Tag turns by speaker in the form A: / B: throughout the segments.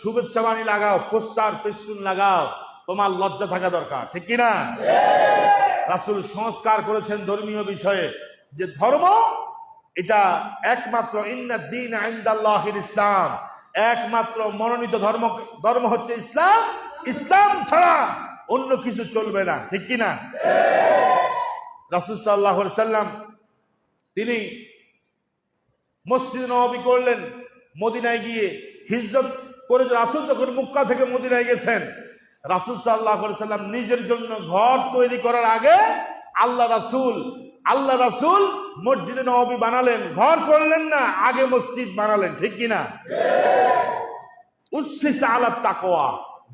A: শুভেচ্ছা বাণী লাগাও পোস্টার ফেস্টুন লাগাও। তোমার লজ্জা থাকা দরকার, ঠিক কিনা রাসুল সংস্কার করেছেন ধর্মীয় বিষয়ে যে ধর্ম, এটা একমাত্র ইন্নাদ্দিন আইন্দাল্লাহির ইসলাম। একমাত্র মনোনীত ধর্ম ধর্ম হচ্ছে ইসলাম। ইসলাম ছাড়া অন্য কিছু চলবে না, ঠিক কিনা রাসুল সাল্লাহ সাল্লাম তিনি মসজিদ নবী করলেন, মদিনায় গিয়ে হিজরত করে রাসুল যখন মুক্কা থেকে মদিনায় গেছেন, রাসুল সাল্লাহ সাল্লাম নিজের জন্য ঘর তৈরি করার আগে আল্লাহ রাসুল আল্লাহ রাসুল মসজিদে নবী বানালেন। ঘর করলেন না, আগে মসজিদ বানালেন, ঠিক কিনা উচ্ছিস আলাপ তাকোয়া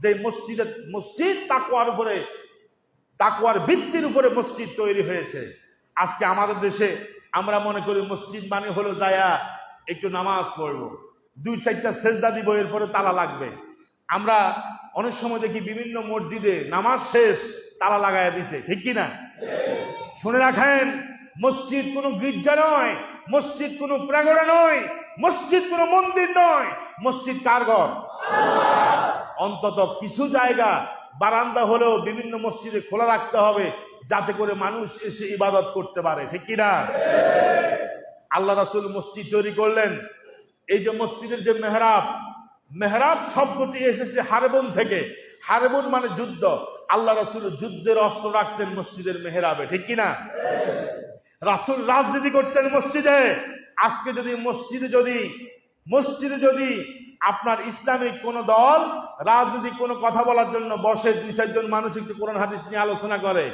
A: যে মসজিদের মসজিদ তাকোয়ার উপরে, তাকওয়ার ভিত্তির উপরে মসজিদ তৈরি হয়েছে। আজকে আমাদের দেশে আমরা মনে করি মসজিদ মানে হলো যায়া, একটু নামাজ পড়ব। দুই চারটা সেজদা দিব, এরপরে তালা লাগবে। আমরা অনেক সময় দেখি বিভিন্ন মসজিদে নামাজ শেষ, তালা লাগাইয়া দিছে, ঠিক কি না? শুনে রাখেন, মসজিদ কোনো গির্জা নয়, মসজিদ কোনো প্রাঙ্গণা নয়, মসজিদ কোনো মন্দির নয়। মসজিদ কার ঘর? অন্তত কিছু জায়গা, বারান্দা হলেও বিভিন্ন মসজিদে খোলা রাখতে হবে, যাতে করে মানুষ এসে ইবাদত করতে পারে, ঠিক কিনা আল্লাহ রাসুল মসজিদ তৈরি করলেন এই যে মসজিদের যে মেহরাব মেহরাব শব্দটি এসেছে হারবন থেকে। হারবন মানে যুদ্ধ। আল্লাহ রাসুল যুদ্ধের অস্ত্র রাখতেন মসজিদের মেহরাবে, ঠিক কিনা? রাসুল রাজনীতি করতেন মসজিদে। আজকে যদি মসজিদে যদি মসজিদে যদি আপনার ইসলামিক কোন দল রাজনৈতিক কোনো কথা বলার জন্য বসে, দুই চারজন মানুষ একটু কোরআন হাদিস নিয়ে আলোচনা করে,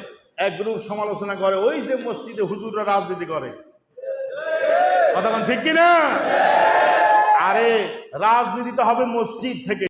A: এক গ্রুপ সমালোচনা করে, ওই যে মসজিদে হুজুররা রাজনীতি করে। কথা ঠিক কিনা? আরে রাজনীতি তো হবে মসজিদ থেকে।